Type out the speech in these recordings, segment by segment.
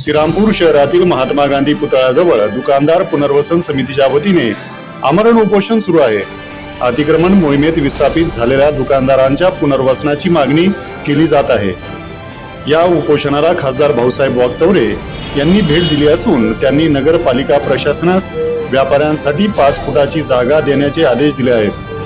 श्रीरामपूर शहरातील महात्मा गांधी पुतळ्याजवळ दुकानदार पुनर्वसन समितीच्या वतीने आमरण उपोषण सुरू आहे. अतिक्रमण मोहिमेत विस्थापित झालेल्या दुकानदारांच्या पुनर्वसनाची मागणी केली जात आहे. या उपोषणाला खासदार भाऊसाहेब वागचौरे यांनी भेट दिली असून त्यांनी नगरपालिका प्रशासनास व्यापाऱ्यांसाठी पाच फुटाची जागा देण्याचे आदेश दिले आहेत.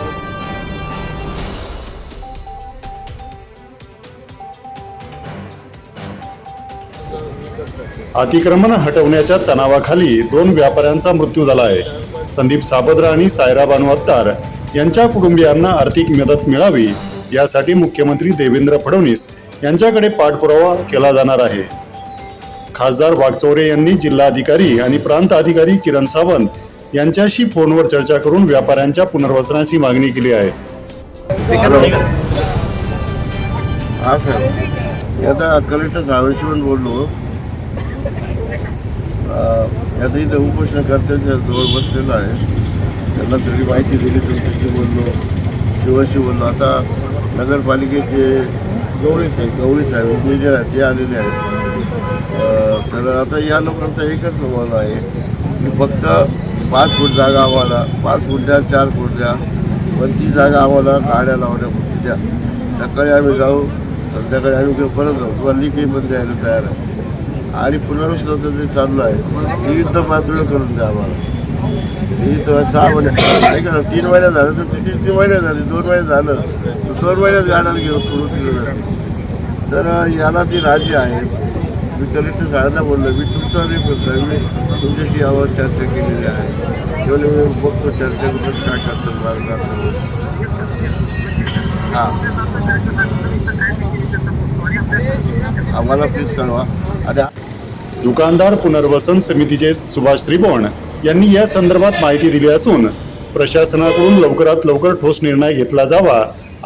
अतिक्रमण हटवण्याच्या तणावाखाली दोन व्यापाऱ्यांचा मृत्यू झाला आहे. संदीप साबद्रा आणि सायरा बानू अत्तार यांच्या कुटुंबियांना आर्थिक मदत मिळावी यासाठी मुख्यमंत्री देवेंद्र फडणवीस यांच्याकडे पाठपुरावा केला जाणार आहे. खासदार वागचौरे यांनी जिल्हाधिकारी आणि प्रांत अधिकारी किरण सावंत यांच्याशी फोनवर चर्चा करून व्यापाऱ्यांच्या पुनर्वसनाची मागणी केली आहे. हा सर. मी आता कलेक्टर पण बोललो. आता इथं उपोषणकर्त्यांच्या जवळ बसलेलं आहे. त्यांना सगळी माहिती दिली तुमच्याशी बोललो शिवाशी बोललो. आता नगरपालिकेचे गवळी साहेब गवळी साहेब इंजिनियर आहेत ते आलेले आहेत. तर आता या लोकांचा एकच संवाद आहे की फक्त पाच फूट जागा आम्हाला पाच फूट द्या चार फूट द्या पण ती जागा आम्हाला गाड्या लावण्यापुरती द्या. सकाळी आम्ही जाऊ संध्याकाळी आम्ही परत जाऊ किंवा लिखी पण द्यायला तयार आहे. आणि पुनर्वसनाचं जे चालू आहे ते युद्ध पातळी करून द्या आम्हाला. विविध सहा महिने ऐका ना तीन महिने झालं तर तिथे तीन महिने झाले. दोन महिने झालं. तर दोन महिन्यात गाड्याला घेऊन सुरू केलं जाते. तर याला ती राज्य आहेत मी कलेक्टर साहेबांना बोललो मी तुमचा रिपोर्ट मी तुमच्याशी यावर चर्चा केलेली आहे. जेवढे मी बघतो चर्चा कसं काय करतात मार्ग हां. आम्हाला प्लीज कळवा. आता दुकानदार पुनर्वसन समितीचे सुभाष त्रिभुवन यांनी या संदर्भात माहिती दिली असून प्रशासनाकडून लवकरात लवकर ठोस निर्णय घेतला जावा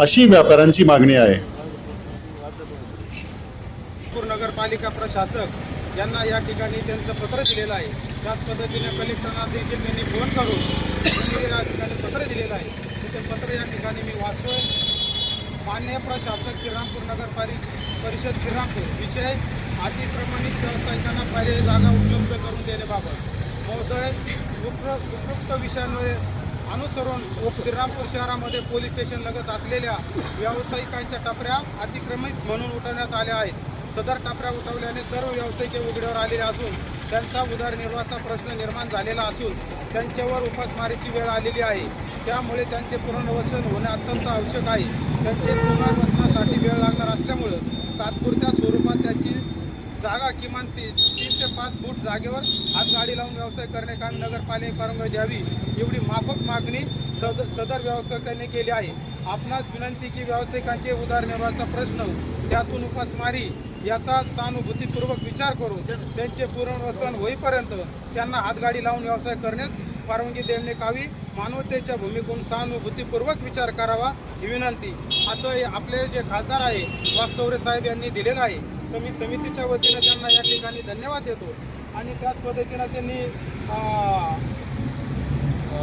अशी व्यापाऱ्यांची मागणी आहे. नगरपालिका प्रशासक यांना या ठिकाणी त्यांचं पत्र दिलेलं आहे. त्याच पद्धतीने कलेक्टरना देखील त्यांनी फोन करून या ठिकाणी पत्र दिलेलं आहे. ते पत्र या ठिकाणी मी वाचतोय. मान्य प्रशासक श्रीरामपूर नगरपालिका परिषद श्रीरामपूर विषय अतिप्रमाणित व्यावसायिकांना पर्यायी जागा उपलब्ध करून देण्याबाबत पावसाळ्यात उपरोक्त उपयुक्त विषयांमुळे अनुसरून श्रीरामपूर शहरामध्ये पोलीस स्टेशन लगत असलेल्या व्यावसायिकांच्या टपऱ्या अतिक्रमित म्हणून उठवण्यात आल्या आहेत. सदर टपऱ्या उठवल्याने सर्व व्यावसायिक उघड्यावर आलेले असून त्यांचा उदरनिर्वाहाचा प्रश्न निर्माण झालेला असून त्यांच्यावर उपासमारीची वेळ आलेली आहे. त्यामुळे त्यांचे पुनर्वसन होणे अत्यंत आवश्यक आहे. त्यांचे पुनर्वसनासाठी वेळ लागणार असल्यामुळं तात्पुरत्या जागा किमान ती तीन ते पाच फूट जागेवर आज गाडी लावून व्यवसाय करणे काम नगरपालिका परवानगी द्यावी एवढी माफक मागणी सद सदर व्यावसायिकांनी केली आहे. आपणास विनंती की व्यावसायिकांचे उदारनिर्वाहाचा प्रश्न त्यातून उपासमारी याचा सहानुभूतीपूर्वक विचार करून त्यांचे पुनर्वसन होईपर्यंत त्यांना हातगाडी लावून व्यवसाय करण्यास परवानगी देण्यात यावी मानवतेच्या भूमिकेतून सहानुभूतीपूर्वक विचार करावा ही विनंती. असं आपले जे खासदार आहे वास्तवरे साहेब यांनी दिलेलं आहे. तर मी समितीच्या वतीनं त्यांना या ठिकाणी धन्यवाद देतो. आणि त्याच पद्धतीनं त्यांनी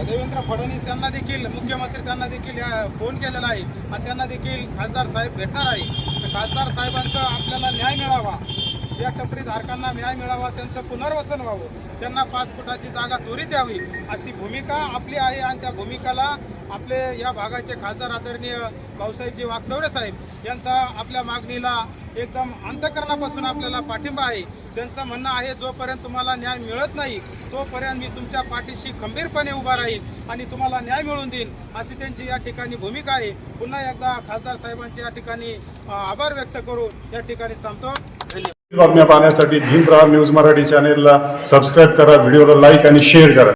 देवेंद्र फडणवीस यांना देखील मुख्यमंत्री त्यांना देखील फोन केलेला आहे. आणि त्यांना देखील खासदार साहेब भेटणार आहे. तर खासदार साहेबांचा आपल्याला न्याय मिळावा. या टपरी धारकांना न्याय मिळावा त्यांचं पुनर्वसन व्हावं त्यांना पाच फुटाची जागा त्वरित द्यावी अशी भूमिका आपली आहे आणि त्या भूमिकाला आपले या भागाचे खासदार आदरणीय भाऊसाहेबजी वागचौरे साहेब यांचा आपल्या मागणीला एकदम अंतकरणापासून आपल्याला पाठिंबा आहे. त्यांचं म्हणणं आहे जोपर्यंत तुम्हाला न्याय मिळत नाही तोपर्यंत मी तुमच्या पाठीशी खंबीरपणे उभा राहील आणि तुम्हाला न्याय मिळवून देईन अशी त्यांची या ठिकाणी भूमिका आहे. पुन्हा एकदा खासदार साहेबांचे या ठिकाणी आभार व्यक्त करून या ठिकाणी थांबतो. बातम्या पाहण्यासाठी भीमप्रहार न्यूज मराठी चॅनेलला सबस्क्राईब करा व्हिडिओला लाईक आणि शेअर करा.